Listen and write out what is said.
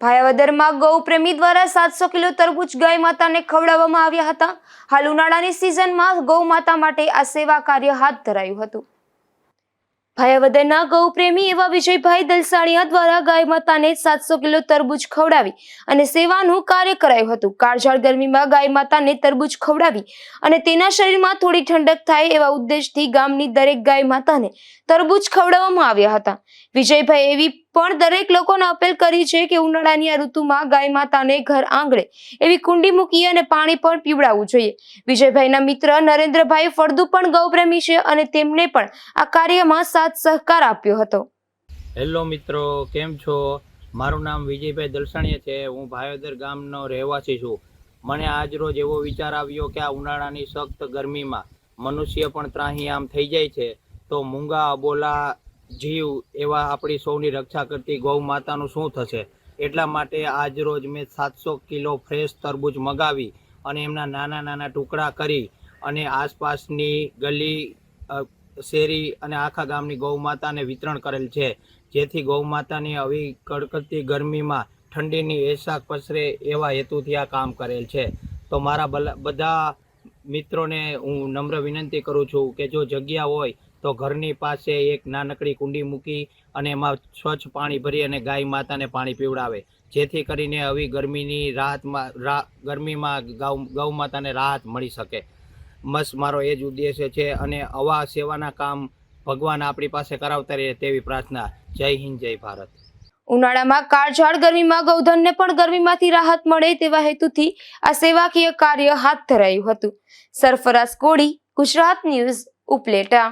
ભાયાવદરમાં ગૌ પ્રેમી દ્વારા સાતસો કિલો તરબૂચ ગાય માતાને ખવડાવવામાં આવ્યા હતા. હાલ ઉનાળાની સિઝનમાં ગૌ માતા માટે આ સેવા કાર્ય હાથ ધરાયું હતું. ભાયાવદરના ગૌ પ્રેમી એવા વિજયભાઈ દલસાણિયા દ્વારા ગાય માતાને સાતસો કિલો તરબૂચ ખવડાવી અને સેવાનું કાર્ય કરાયું હતું. કાળઝાળ ગરમીમાં ગાય માતાને તરબૂચ ખવડાવી અને તેના શરીરમાં થોડી ઠંડક થાય એવા ઉદ્દેશથી ગામની દરેક ગાય માતાને તરબૂચ ખવડાવવામાં આવ્યા હતા. વિજયભાઈ એવી પણ દરેક લોકોને અપીલ કરી છે કે ઉનાળાની આ ઋતુમાં ગાય માતાને ઘર આંગણે એવી કુંડી મૂકી અને પાણી પણ પીવડાવવું જોઈએ. વિજયભાઈના મિત્ર નરેન્દ્રભાઈ ફળદુ પણ ગૌપ્રેમી છે અને તેમને પણ આ કાર્યમાં સાથ સહકાર આપ્યો હતો. હેલો મિત્રો, કેમ છો? મારું નામ વિજયભાઈ દલસાણીયા છે. હું ભાયોદર ગામનો રહેવાસી છું. મને આજ રોજ એવો વિચાર આવ્યો કે આ ઉનાળાની સખ્ત ગરમીમાં મનુષ્ય પણ ત્રાહી આમ થઈ જાય છે. તો મૂંગા અબોલા જીવ એવા આપણી સૌની રક્ષા કરતી ગૌ માતાનું શું થશે? એટલા માટે આજ રોજ મેં સાતસો કિલો ફ્રેશ તરબૂચ મગાવી અને એમના નાના નાના ટુકડા કરી અને આસપાસની ગલી શેરી અને આખા ગામની ગૌ માતાને વિતરણ કરેલ છે. જેથી ગૌ માતાની આવી કડકડતી ગરમીમાં ઠંડીની એશાક પસરે એવા હેતુથી આ કામ કરેલ છે. તો મારા બધા મિત્રોને હું નમ્ર વિનંતી કરું છું કે જો જગ્યા હોય તો ઘરની પાસે એક નાનકડી કુંડી મૂકી અને એમાં સ્વચ્છ પાણી ભરી અને ગાય માતાને પાણી પીવડાવે. જેથી કરીને આવી ગરમીની રાહતમાં ગરમીમાં ગૌ ગૌ માતાને રાહત મળી શકે. બસ મારો એ જ ઉદ્દેશ્ય છે અને આવા સેવાના કામ ભગવાન આપણી પાસે કરાવતા રહે તેવી પ્રાર્થના. જય હિન્દ, જય ભારત. ઉનાળામાં કાળઝાળ ગરમીમાં ગૌધનને પણ ગરમીમાંથી રાહત મળે તેવા હેતુથી આ સેવાકીય કાર્ય હાથ ધરાયું હતું. સરફરાઝ કોડી ગુજરાત ન્યૂઝ, ઉપલેટા.